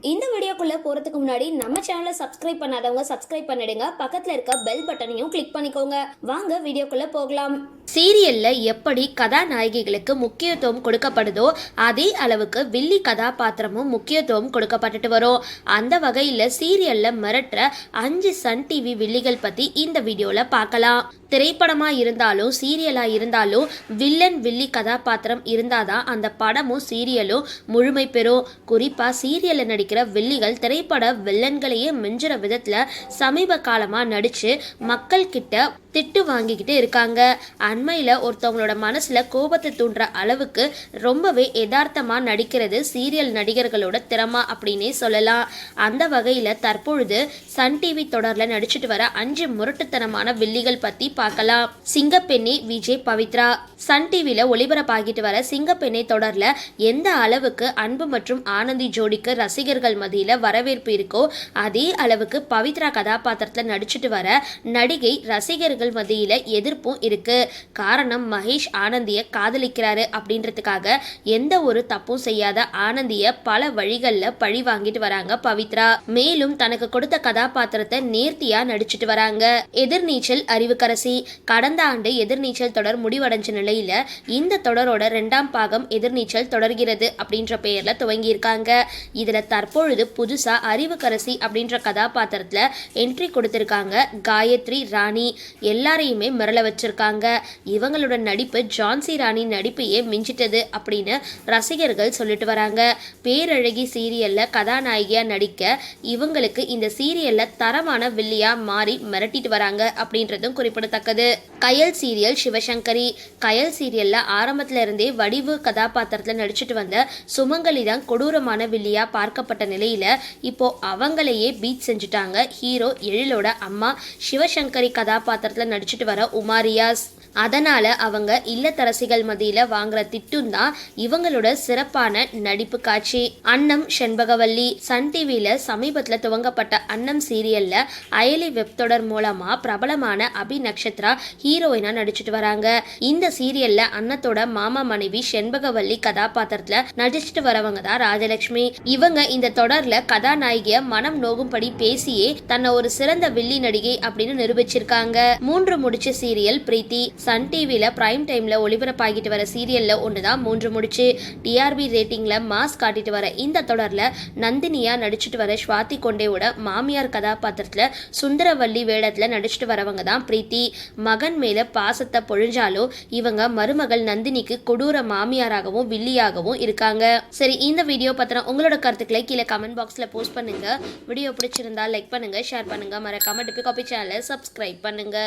இந்த வீடியோக்குள்ளே போறதுக்கு முன்னாடி நம்ம சேனலை சப்ஸ்கிரைப் பண்ணாதவங்க சப்ஸ்கிரைப் பண்ணிடுங்க. பக்கத்தில் இருக்க பெல் பட்டனையும் கிளிக் பண்ணிக்கோங்க. வாங்க வீடியோக்குள்ளே போகலாம். சீரியல்ல எப்படி கதாநாயகிகளுக்கு முக்கியத்துவம் கொடுக்கப்படுதோ அதே அளவுக்கு வில்லி கதாபாத்திரமும் முக்கியத்துவம் கொடுக்கப்பட்டுட்டு வரும். அந்த வகையில் சீரியல்ல மிரட்டுற அஞ்சு சன் டிவி வில்லிகள் பத்தி இந்த வீடியோல பார்க்கலாம். திரைப்படமா இருந்தாலும் சீரியலா இருந்தாலும் வில்லன் வில்லி கதாபாத்திரம் இருந்தாதான் அந்த படமும் சீரியலும் முழுமை பெறும். குறிப்பா சீரியல்ல நடிக்கிற வில்லிகள் திரைப்பட வில்லன்களையே மிஞ்சுற விதத்துல சமீப காலமா நடிச்சு மக்கள் கிட்ட திட்டு வாங்கிக்கிட்டு இருக்காங்க. அண்மையில் ஒருத்தவங்களோட மனசில் கோபத்தை தூண்டுற அளவுக்கு ரொம்பவே யதார்த்தமா நடிக்கிறது சீரியல் நடிகர்களோட திறமா அப்படின்னே சொல்லலாம். அந்த வகையில் தற்பொழுது சன் டிவி தொடரில் நடிச்சிட்டு வர அஞ்சு முரட்டுத்தனமான வில்லிகள் பற்றி பார்க்கலாம். சிங்கப்பெண்ணே விஜய் பவித்ரா. சன் டிவியில் ஒளிபரப்பாகிட்டு வர சிங்கப்பெண்ணை தொடரில் எந்த அளவுக்கு அன்பு மற்றும் ஆனந்தி ஜோடிக்கு ரசிகர்கள் மத்தியில் வரவேற்பு இருக்கோ அதே அளவுக்கு பவித்ரா கதாபாத்திரத்தில் நடிச்சிட்டு வர நடிகை ரசிகர்கள் மத்தியில் எதிர்ப்பும் இருக்கு. காரணம் மகேஷ் ஆனந்தியை காதலிக்கிறாரு அப்படின்றதுக்காக எந்த ஒரு தப்பும் செய்யாத ஆனந்திய பல வழிகளில் பழி வாங்கிட்டு வராங்க பவித்ரா. மேலும் தனக்கு கொடுத்த கதாபாத்திரத்தை நேர்த்தியா நடிச்சிட்டு வராங்க. எதிர்நீச்சல் அறிவுக்கரசி. கடந்த ஆண்டு எதிர்நீச்சல் தொடர் முடிவடைஞ்ச நிலையில இந்த தொடரோட ரெண்டாம் பாகம் எதிர்நீச்சல் தொடர்கிறது அப்படின்ற பெயர்ல துவங்கியிருக்காங்க. இதுல தற்பொழுது புதுசா அறிவுக்கரசி அப்படின்ற கதாபாத்திரத்தில் என்ட்ரி கொடுத்துருக்காங்க. காயத்ரி ராணி எல்லாரையுமே மிரள வச்சுருக்காங்க. இவங்களோட நடிப்பு ஜான்சி ராணி நடிப்பையே மிஞ்சிட்டது அப்படின்னு ரசிகர்கள் சொல்லிட்டு வராங்க. பேரழகி சீரியலில் கதாநாயகியாக நடிக்க இவங்களுக்கு இந்த சீரியலில் தரமான வில்லியாக மாறி மிரட்டிட்டு வராங்க அப்படின்றதும் குறிப்பிடத்தக்கது. கயல் சீரியல் சிவசங்கரி. கயல் சீரியலில் ஆரம்பத்தில் இருந்தே வடிவு கதாபாத்திரத்தில் நடிச்சிட்டு வந்த சுமங்கலி தான் கொடூரமான வில்லியாக பார்க்கப்பட்ட நிலையில் இப்போ அவங்களையே பீட் செஞ்சுட்டாங்க. ஹீரோ எழிலோட அம்மா சிவசங்கரி கதாபாத்திரத்தில் நடிச்சிட்டு வர உமாரியாஸ். அதனால் அவங்க இல்லத்தரசிகள் மதியில் வாங்குற திட்டும் தான் இவங்களோட சிறப்பான நடிப்பு காட்சி. அன்னம் செண்பகவல்லி சன் டிவியில் சமீபத்தில் துவங்கப்பட்ட அன்னம் சீரியலில் அயலி வெப் தொடர் பிரபலமான அபி நக்ஷத்ரா ஹீரோயினாக நடிச்சிட்டு வராங்க. இந்த சீரியலில் அன்னத்தோட மாமா மனைவி செண்பகவல்லி கதாபாத்திரத்தில் நடிச்சிட்டு வரவங்க தான் ராஜலட்சுமி. இவங்க இந்த தொடரில் கதாநாயகியை மனம் நோகும்படி பேசியே தன்னை ஒரு சிறந்த வில்லி நடிகை அப்படின்னு நிரூபிச்சிருக்காங்க. மூன்று முடிச்ச சீரியல் பிரீத்தி. சன் டிவியில் ப்ரைம் டைமில் ஒளிபரப்பாகிட்டு வர சீரியலில் ஒன்று தான் மூன்று முடிச்சு. டிஆர்பி ரேட்டிங்கில் மாஸ் காட்டிட்டு வர இந்த தொடரில் நந்தினியா நடிச்சுட்டு வர ஸ்வாதி கொண்டேவோட மாமியார் கதாபாத்திரத்தில் சுந்தரவல்லி வேடத்தில் நடிச்சுட்டு வரவங்க தான் பிரீத்தி. மகன் மேலே பாசத்தை பொழிஞ்சாலும் இவங்க மருமகள் நந்தினிக்கு கொடூர மாமியாராகவும் வில்லியாகவும் இருக்காங்க. சரி இந்த வீடியோ பத்திரம் உங்களோட கருத்துக்களை கீழே கமெண்ட் பாக்ஸில் போஸ்ட் பண்ணுங்க. வீடியோ பிடிச்சிருந்தா லைக் பண்ணுங்க ஷேர் பண்ணுங்க. மறக்காம டிபி காப்பி சேனலை சப்ஸ்கிரைப் பண்ணுங்க.